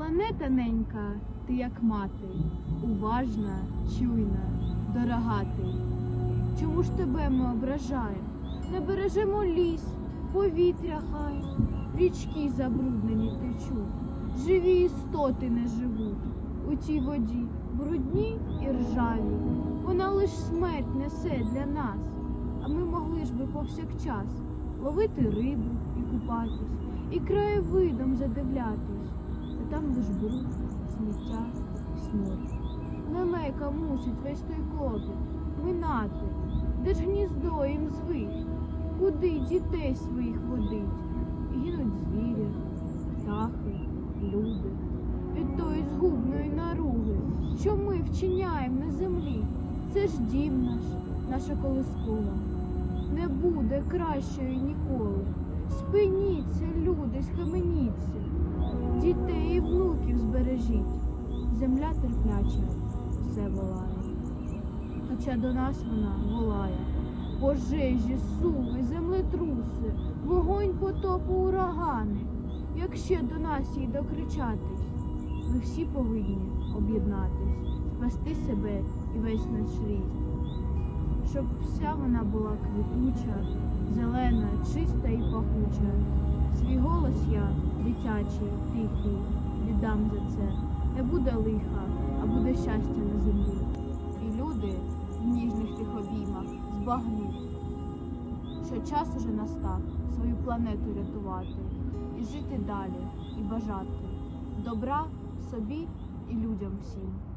Планета ненька, ти як мати, уважна, чуйна, дорога ти. Чому ж тебе ми ображаємо? Не бережемо ліс, повітря хай, річки забруднені течуть, живі істоти не живуть. У тій воді брудні і ржаві, вона лиш смерть несе для нас, а ми могли ж би повсякчас ловити рибу і купатись, і краєвидом задивлятись, там лиш бруд, сміття, смерть. Лелека мусить весь той клопіт минати, де ж гніздо їм звить, куди дітей своїх водить, гинуть звірі, птахи, люди від тої згубної наруги, що ми вчиняємо на землі. Це ж дім наш, наша колискова. Не буде кращої ніколи. Спиніться, люди, схаменіться, дітей збережіть. Земля терпляча, все волає. Хоча до нас вона волає. Пожежі, суви, землетруси, вогонь потопу, урагани. Як ще до нас їй докричатись, ми всі повинні об'єднатись, спасти себе і весь наш рід. Щоб вся вона була квітуча, зелена, чиста і пахуча. Свій голос я, дитячий, тихий, віддам за це. Не буде лиха, а буде щастя на землі. І люди в ніжних тих обіймах збагнуть, що час уже настав свою планету рятувати і жити далі, і бажати добра собі і людям всім.